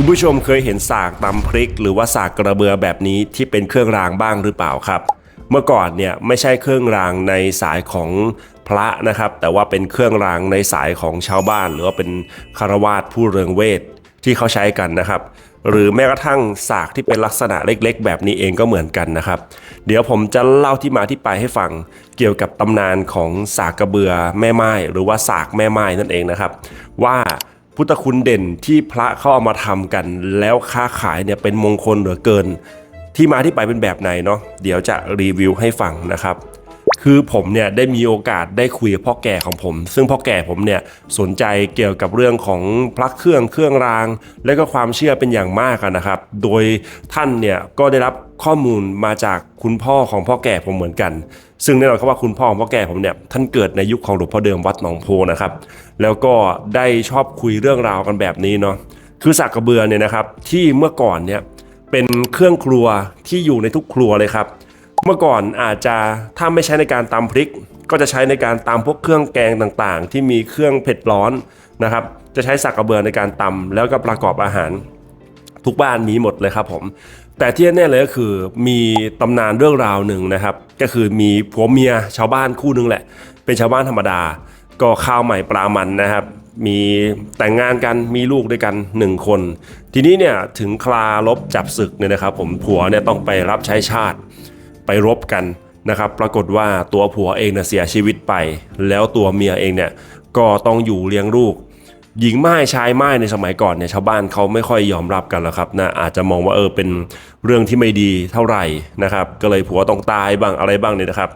คุณผู้ชมเคยเห็นสากตำพริก หรือว่าสากกระเบือแบบนี้ที่เป็นเครื่องรางบ้างหรือเปล่าครับ เมื่อก่อนเนี่ยไม่ใช่เครื่องรางในสายของพระนะครับ แต่ว่าเป็นเครื่องรางในสายของชาวบ้าน หรือว่าเป็นคารวาสผู้เริงเวทที่เขาใช้กันนะครับ หรือแม้กระทั่งสากที่เป็นลักษณะเล็กๆ แบบนี้เองก็เหมือนกันนะครับ เดี๋ยวผมจะเล่าที่มาที่ไปให้ฟังเกี่ยวกับตำนานของสากกระเบือแม่ไม้หรือว่าสากแม่ไม้นั่นเองนะครับ ว่า พุทธคุณเด่นที่พระเขาเอามาทำกัน แล้วค้าขายเนี่ยเป็นมงคลเหลือเกิน ที่มาที่ไปเป็นแบบไหนเนาะเดี๋ยวจะรีวิวให้ฟังนะครับ คือผมเนี่ยได้มีโอกาสได้คุยกับพ่อแก่ของผม ซึ่งพ่อแก่ผมเนี่ยสนใจเกี่ยวกับเรื่องของพระเครื่องเครื่องราง และก็ความเชื่อเป็นอย่างมากนะครับ โดยท่านเนี่ยก็ได้รับข้อมูลมาจากคุณพ่อของพ่อแก่ผมเหมือนกัน ซึ่งแน่นอนครับว่าคุณพ่อของพ่อแก่ผมเนี่ยท่านเกิดในยุคของหลวงพ่อเดิมวัดหนองโพนะครับ แล้วก็ได้ชอบคุยเรื่องราวกันแบบนี้เนาะคือสักกระเบือเนี่ยนะครับที่เมื่อก่อนเนี่ยเป็นเครื่องครัวที่อยู่ในทุกครัวเลยครับ เมื่อก่อนอาจจะถ้าไม่ใช้ในการตำพริก ก็จะใช้ในการตำพวกเครื่องแกงต่างๆ ที่มีเครื่องเผ็ดร้อนนะครับ จะใช้สักกระเบือในการตำแล้วก็ประกอบอาหาร ทุกบ้านมีหมดเลยครับผม แต่ที่แน่เลยก็คือมีตำนานเรื่องราวหนึ่งนะครับ ก็คือมีผัวเมียชาวบ้านคู่หนึงแหละ เป็นชาวบ้านธรรมดา ก็ข้าวใหม่ปลามันนะครับมีแต่งงานกันมีลูกด้วยกันหนึ่งคน ทีนี้เนี่ยถึงคลาลบจับศึกเนี่ยนะครับ ผมผัวเนี่ยต้องไปรับใช้ชาติ ไปรบกันนะครับปรากฏว่าตัวผัวเองเนี่ยเสียชีวิตไป แล้วตัวเมียเองเนี่ยก็ต้องอยู่เลี้ยงลูก หญิงไม้ชายไม้ในสมัยก่อนเนี่ยชาวบ้านเขาไม่ค่อยยอมรับกันแล้วครับนะอาจจะมองว่าเออเป็นเรื่องที่ไม่ดีเท่าไหร่นะครับ ก็เลยผัวต้องตายบ้างอะไรบ้างเนี่ยนะครับ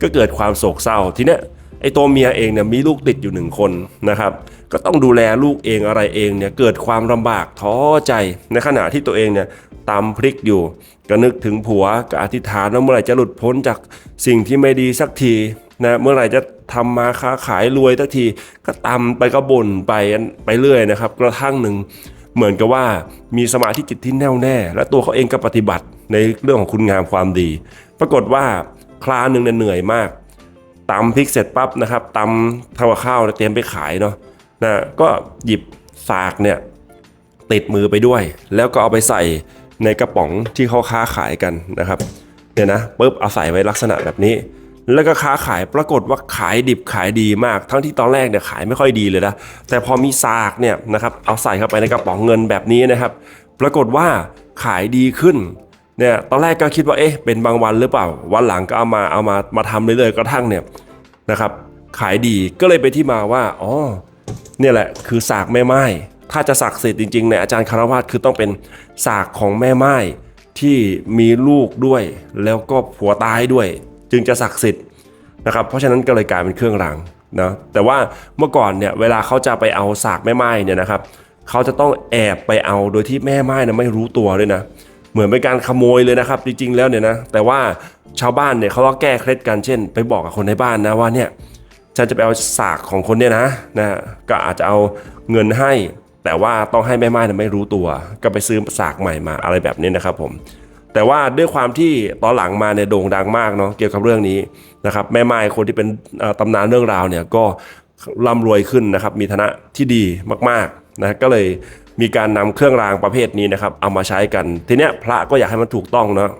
ก็เกิดความโศกเศร้าทีเนี้ยไอ้ตัวเมียเองเนี่ยมีลูกติดอยู่หนึ่งคนนะครับ ก็ต้องดูแลลูกเองอะไรเองเนี่ยเกิดความลำบากท้อใจในขณะที่ตัวเองเนี่ย ตำพริกอยู่ ก็นึกถึงผัวก็อธิษฐานว่าเมื่อไหร่จะหลุดพ้นจากสิ่งที่ไม่ดีสักทีนะเมื่อไหร่จะทำมาค้าขายรวยสักทีก็ตำไปก็บ่นไปไปเรื่อยนะครับกระทั่งหนึ่งเหมือนกับว่ามีสมาธิจิตที่แน่วแน่ และตัวเขาเองก็ปฏิบัติในเรื่องของคุณงามความดี ปรากฏว่าคลาหนึ่งเนี่ยเหนื่อยมากตำพริกเสร็จปั๊บนะครับตำทำกับข้าวเตรียมไปขายเนาะนะก็หยิบสากเนี่ยติดมือไปด้วย แล้วก็เอาไปใส่ ในกระป๋องที่เขาค้าขายกันนะครับเนี่ยนะปุ๊บเอาใส่ไว้ลักษณะแบบนี้ แล้วก็ค้าขายปรากฏว่าขายดิบขายดีมาก ทั้งที่ตอนแรกเนี่ยขายไม่ค่อยดีเลยนะแต่พอมีสากเนี่ยนะครับเอาใส่เข้าไปในกระป๋องเงินแบบนี้นะครับ ปรากฏว่าขายดีขึ้นเนี่ยตอนแรกก็คิดว่าเอ๊ะเป็นบางวันหรือเปล่า วันหลังก็เอามาเอามามาทำเรื่อยๆกระทั่งเนี่ยนะครับ ขายดีก็เลยไปที่มาว่าอ๋อเนี่ยแหละคือสากแม่ไม้ ถ้าจะศักดิ์สิทธิ์จริงๆเนี่ยอาจารย์คารวาสคือต้องเป็นสากของแม่ไม้ที่มีลูกด้วย แล้วก็ผัวตายด้วย จึงจะศักดิ์สิทธิ์นะครับ เพราะฉะนั้นก็เลยกลายเป็นเครื่องรางนะแต่ว่าเมื่อก่อนเนี่ยเวลาเขาจะไปเอาสากแม่ไม้เนี่ยนะครับเขาจะต้องแอบไปเอาโดยที่แม่ไม้นะไม่รู้ตัวด้วยนะเหมือนเป็นการขโมยเลยนะครับ จริงๆแล้วเนี่ยนะแต่ว่าชาวบ้านเนี่ยเขาก็แก้เคล็ดกันเช่น ไปบอกกับคนในบ้านนะว่าเนี่ยฉันจะไปเอาสากของคนเนี่ยนะนะก็อาจจะเอาเงินให้ แต่ว่าต้องให้แม่ไม้นะไม่รู้ตัว ก็ไปซื้อสากใหม่มาอะไรแบบนี้นะครับผมแต่ว่าด้วยความที่ตอนหลังมาเนี่ยโด่งดังมากเนาะเกี่ยวกับเรื่องนี้นะครับแม่ไม้คนที่เป็นตำนานเรื่องราวเนี่ยก็ร่ำรวยขึ้นนะครับมีฐานะที่ดีมากๆนะก็เลยมีการนำเครื่องรางประเภทนี้นะครับเอามาใช้กัน ทีเนี้ยพระก็อยากให้มันถูกต้องเนาะ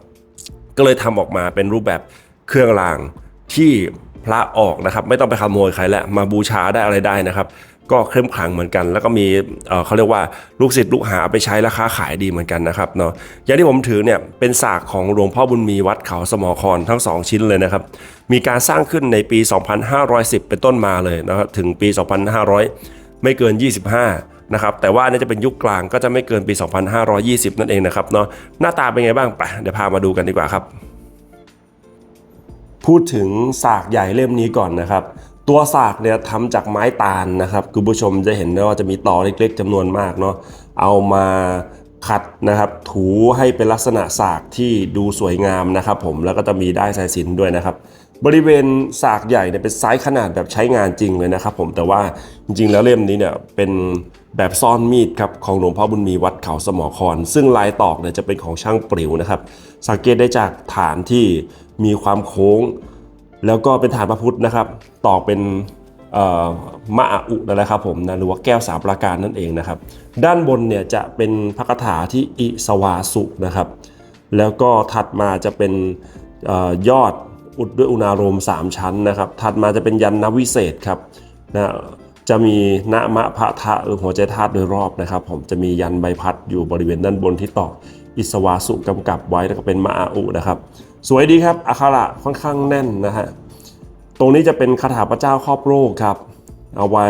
ก็เลยทำออกมาเป็นรูปแบบเครื่องรางที่พระออกนะครับ ไม่ต้องไปขโมยใครแล้วมาบูชาได้อะไรได้นะครับ ก็เข้มขลังเหมือนกัน แล้วก็มีเขาเรียกว่าลูกศิษย์ลูกหาไปใช้ราคาขายดีเหมือนกันนะครับเนาะอย่างที่ผมถือเนี่ยเป็นศาสตร์ของหลวงพ่อบุญมีวัดเขาสมอครทั้ง 2 ชิ้นเลยนะครับ มีการสร้างขึ้นในปี 2510 เป็นต้นมาเลยนะครับถึงปี 2500 ไม่เกิน 25 นะครับ แต่ว่านนี่จะเป็นยุคกลางก็จะไม่เกินปี 2520 นั่นเองนะครับเนาะหน้าตาเป็นไงบ้างไปเดี๋ยวพามาดูกันดีกว่าครับ พูดถึงสากใหญ่เล่มนี้ก่อนนะครับ ตัวสากเนี่ยทำจากไม้ตาลนะครับคุณผู้ชมจะเห็นได้ว่าจะมีต่อเล็กๆจำนวนมากเนาะเอามาขัดนะครับ ถูให้เป็นลักษณะสากที่ดูสวยงามนะครับผมแล้วก็จะมีได้สายสินด้วยนะครับ บริเวณสากใหญ่เนี่ยเป็นไซส์ขนาดแบบใช้งานจริงเลยนะครับ ผมแต่ว่าจริงๆ แล้วเล่มนี้เนี่ยเป็นแบบซ่อนมีดครับของหลวงพ่อบุญมีวัดเขาสมอคร ซึ่งลายตอกเนี่ยจะเป็นของช่างปลิวนะครับ สังเกตได้จากฐานที่มีความโค้ง แล้วก็เป็นฐานพระพุทธนะครับตอกเป็นมะอาอุนั่นแหละครับผมนะหรือว่าแก้วสามประการนั่นเองนะครับ ด้านบนเนี่ยจะเป็นพระคาถาที่อิสวาสุนะครับ แล้วก็ถัดมาจะเป็นออยอดอุดด้วยอุณาโรม3ชั้นนะครับ ถัดมาจะเป็นยันนวิเศษครับนะจะมีนะมะพระทะหรือหัวใจธาตุโดยรอบนะครับ ผมจะมียันใบพัดอยู่บริเวณด้านบนที่ต่ออิสวาสุกำกับไว้แล้วก็เป็นมะอาอุนะครับ สวยดีครับอักขระค่อนข้างแน่นนะฮะตรงนี้จะเป็นคาถาพระเจ้าครอบโลกครับ เอาไว้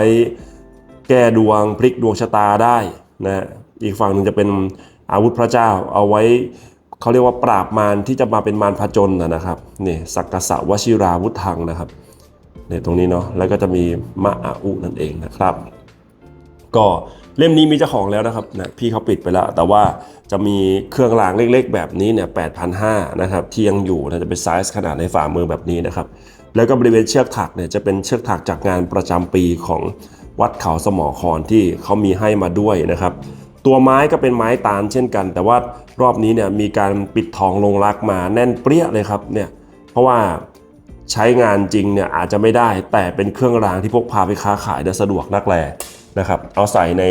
แก้ดวงพลิกดวงชะตาได้นะฮะอีกฝั่งหนึ่งจะเป็นอาวุธพระเจ้า เอาไว้เขาเรียกว่าปราบมารที่จะมาเป็นมารผจญนะนะครับนี่สักกษะวชิราวุธังนะครับเนี่ยตรงนี้เนาะแล้วก็จะมีมะอาอุนั่นเองนะครับ ก็ เล่มนี้มีเจ้าของแล้วนะครับนะพี่เขาปิดไปแล้ว แต่ว่าจะมีเครื่องรางเล็กๆ แบบนี้เนี่ย8,500นะครับที่ยังอยู่นะจะเป็นไซส์ขนาดในฝ่ามือแบบนี้นะครับแล้วก็บริเวณเชือกถักเนี่ยจะเป็นเชือกถักจากงานประจำปีของวัดเขาสมอครที่เขามีให้มาด้วยนะครับตัวไม้ก็เป็นไม้ตาลเช่นกัน แต่ว่ารอบนี้เนี่ยมีการปิดทองลงรักมาแน่นเปรี้ยเลยครับเนี่ยเพราะว่าใช้งานจริงเนี่ยอาจจะไม่ได้แต่เป็นเครื่องรางที่พกพาไปค้าขายได้สะดวกนักแล นะครับ เอาใส่ใน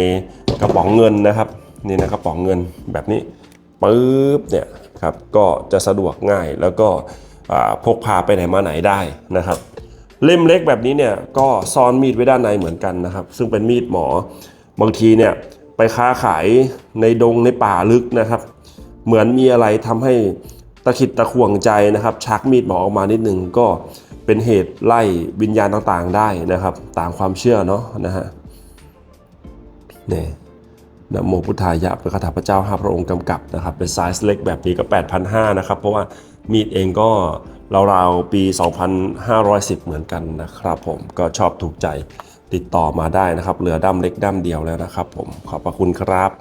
กระป๋องเงินนะครับนี่นะกระป๋องเงินแบบนี้ปึ๊บเนี่ยครับก็จะสะดวกง่ายแล้วก็พกพาไปไหนมาไหนได้นะครับ เล่มเล็กแบบนี้เนี่ยก็ซ่อนมีดไว้ด้านในเหมือนกันนะครับ ซึ่งเป็นมีดหมอบางทีเนี่ยไปค้าขายในดงในป่าลึกนะครับ เหมือนมีอะไรทำให้ตะขิดตะขวงใจนะครับ ชักมีดหมอออกมานิดนึงก็เป็นเหตุไล่วิญญาณต่างๆได้นะครับ ตามความเชื่อเนาะนะฮะ เนี่ยนะโมพุทธายะเป็นคาถาพระเจ้าห้าพระองค์กำกับนะครับ เป็นไซส์เล็กแบบนี้ก็ 8,500นะครับ เพราะว่ามีดเองก็ราวๆปี 2,510 เหมือนกันนะครับผมก็ชอบถูกใจติดต่อมาได้นะครับ เหลือด้ามเล็กด้ามเดียวแล้วนะครับผมขอบพระคุณครับ